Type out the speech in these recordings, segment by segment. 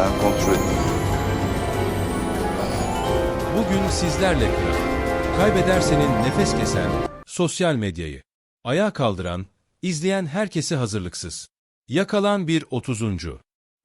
Ben kontrol edeyim. Bugün sizlerle kral. Kaybedersenin nefes kesen, sosyal medyayı. Ayağa kaldıran, izleyen herkesi hazırlıksız. Yakalan bir 30.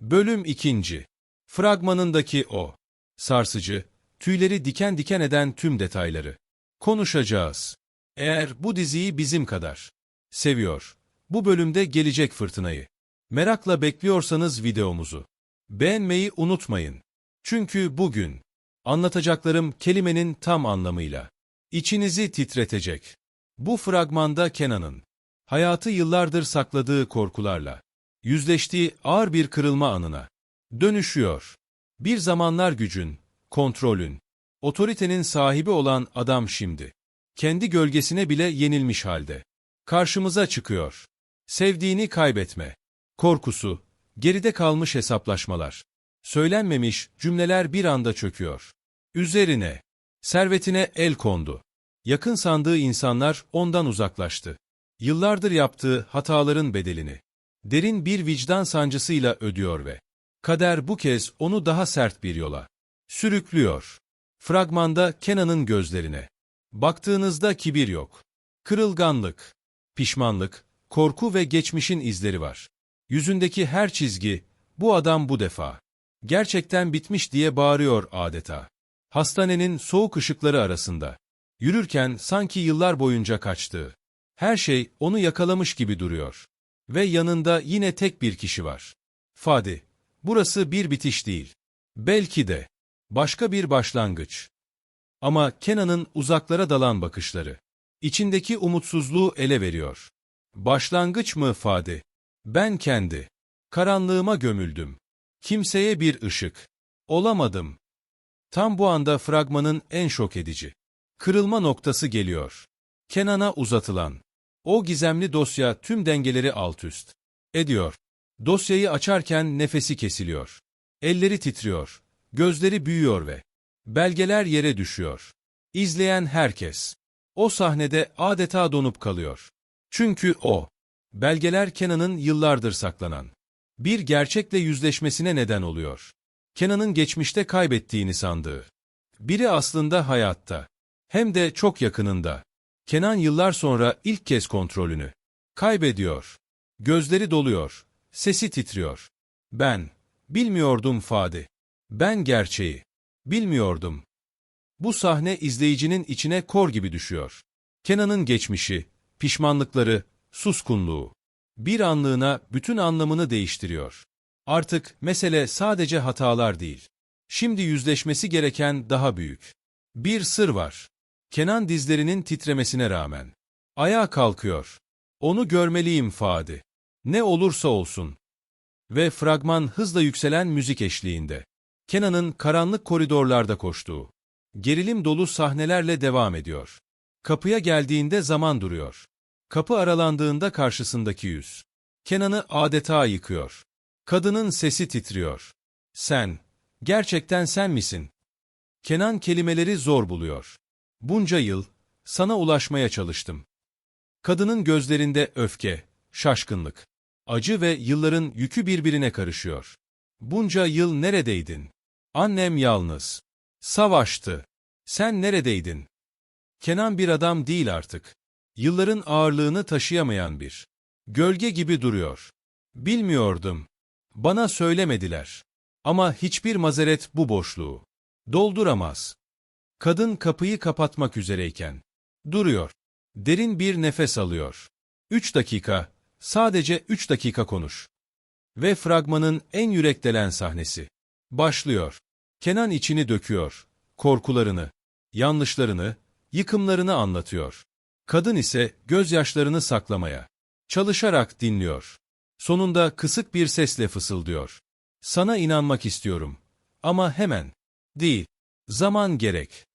Bölüm 2. Fragmanındaki o. Sarsıcı, tüyleri diken diken eden tüm detayları. Konuşacağız. Eğer bu diziyi bizim kadar seviyor, bu bölümde gelecek fırtınayı. Merakla bekliyorsanız videomuzu beğenmeyi unutmayın. Çünkü bugün anlatacaklarım kelimenin tam anlamıyla içinizi titretecek. Bu fragmanda Kenan'ın hayatı yıllardır sakladığı korkularla yüzleştiği ağır bir kırılma anına dönüşüyor. Bir zamanlar gücün, kontrolün, otoritenin sahibi olan adam şimdi kendi gölgesine bile yenilmiş halde karşımıza çıkıyor. Sevdiğini kaybetme, korkusu, geride kalmış hesaplaşmalar, söylenmemiş cümleler bir anda çöküyor. Üzerine, servetine el kondu. Yakın sandığı insanlar ondan uzaklaştı. Yıllardır yaptığı hataların bedelini, derin bir vicdan sancısıyla ödüyor ve kader bu kez onu daha sert bir yola sürüklüyor. Fragmanda Kenan'ın gözlerine. Baktığınızda kibir yok. Kırılganlık, pişmanlık, korku ve geçmişin izleri var. Yüzündeki her çizgi, bu adam bu defa. Gerçekten bitmiş diye bağırıyor adeta. Hastanenin soğuk ışıkları arasında. Yürürken sanki yıllar boyunca kaçtığı. Her şey onu yakalamış gibi duruyor. Ve yanında yine tek bir kişi var. Fadi. Burası bir bitiş değil. Belki de. Başka bir başlangıç. Ama Kenan'ın uzaklara dalan bakışları. içindeki umutsuzluğu ele veriyor. Başlangıç mı Fadi? Ben kendi. Karanlığıma gömüldüm. Kimseye bir ışık. Olamadım. Tam bu anda fragmanın en şok edici. Kırılma noktası geliyor. Kenan'a uzatılan. O gizemli dosya tüm dengeleri altüst. Ediyor. Dosyayı açarken nefesi kesiliyor. Elleri titriyor. Gözleri büyüyor ve belgeler yere düşüyor. İzleyen herkes. O sahnede adeta donup kalıyor. Çünkü o, belgeler Kenan'ın yıllardır saklanan bir gerçekle yüzleşmesine neden oluyor. Kenan'ın geçmişte kaybettiğini sandığı. Biri aslında hayatta. Hem de çok yakınında. Kenan yıllar sonra ilk kez kontrolünü kaybediyor. Gözleri doluyor. Sesi titriyor. Ben, bilmiyordum Fadi. Ben gerçeği, bilmiyordum. Bu sahne izleyicinin içine kor gibi düşüyor. Kenan'ın geçmişi, pişmanlıkları, suskunluğu. Bir anlığına bütün anlamını değiştiriyor. Artık mesele sadece hatalar değil. Şimdi yüzleşmesi gereken daha büyük. Bir sır var. Kenan dizlerinin titremesine rağmen. Ayağa kalkıyor. Onu görmeliyim Fadi. Ne olursa olsun. Ve fragman hızla yükselen müzik eşliğinde. Kenan'ın karanlık koridorlarda koştuğu. Gerilim dolu sahnelerle devam ediyor. Kapıya geldiğinde zaman duruyor. Kapı aralandığında karşısındaki yüz. Kenan'ı adeta yıkıyor. Kadının sesi titriyor. Sen, gerçekten sen misin? Kenan kelimeleri zor buluyor. Bunca yıl, sana ulaşmaya çalıştım. Kadının gözlerinde öfke, şaşkınlık, acı ve yılların yükü birbirine karışıyor. Bunca yıl neredeydin? Annem yalnız. Savaştı. Sen neredeydin? Kenan bir adam değil artık. Yılların ağırlığını taşıyamayan bir. Gölge gibi duruyor. Bilmiyordum. Bana söylemediler. Ama hiçbir mazeret bu boşluğu dolduramaz. Kadın kapıyı kapatmak üzereyken duruyor. Derin bir nefes alıyor. Üç dakika, sadece üç dakika konuş. Ve fragmanın en yüreklenen sahnesi başlıyor. Kenan içini döküyor, korkularını, yanlışlarını, yıkımlarını anlatıyor. Kadın ise gözyaşlarını saklamaya, çalışarak dinliyor. Sonunda kısık bir sesle fısıldıyor. Sana inanmak istiyorum. Ama hemen. Değil. Zaman gerek.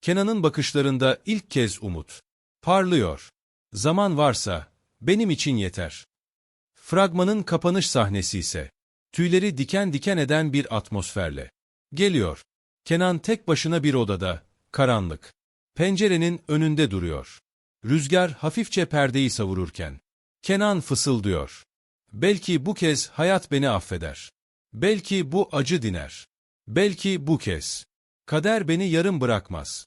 Kenan'ın bakışlarında ilk kez umut. Parlıyor. Zaman varsa, benim için yeter. Fragmanın kapanış sahnesi ise, tüyleri diken diken eden bir atmosferle. Geliyor. Kenan tek başına bir odada, karanlık. Pencerenin önünde duruyor. Rüzgar hafifçe perdeyi savururken. Kenan fısıldıyor. Belki bu kez hayat beni affeder. Belki bu acı diner. Belki bu kez. Kader beni yarım bırakmaz.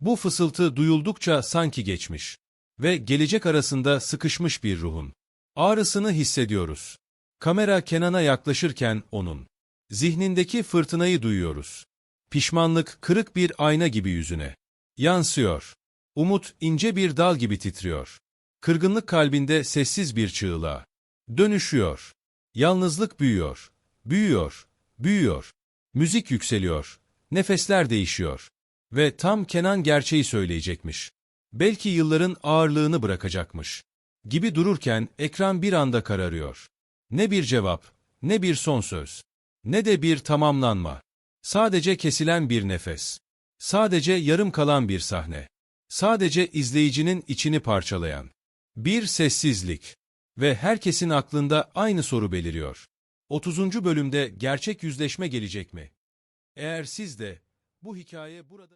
Bu fısıltı duyuldukça sanki geçmiş ve gelecek arasında sıkışmış bir ruhun. Ağrısını hissediyoruz. Kamera Kenan'a yaklaşırken onun. Zihnindeki fırtınayı duyuyoruz. Pişmanlık kırık bir ayna gibi yüzüne. Yansıyor. Umut ince bir dal gibi titriyor. Kırgınlık kalbinde sessiz bir çığlığa. Dönüşüyor. Yalnızlık büyüyor. Büyüyor. Büyüyor. Müzik yükseliyor. Nefesler değişiyor. Ve tam Kenan gerçeği söyleyecekmiş. Belki yılların ağırlığını bırakacakmış. Gibi dururken ekran bir anda kararıyor. Ne bir cevap, ne bir son söz, ne de bir tamamlanma. Sadece kesilen bir nefes. Sadece yarım kalan bir sahne. Sadece izleyicinin içini parçalayan. Bir sessizlik. Ve herkesin aklında aynı soru beliriyor. 30. bölümde gerçek yüzleşme gelecek mi? Eğer siz de bu hikaye burada...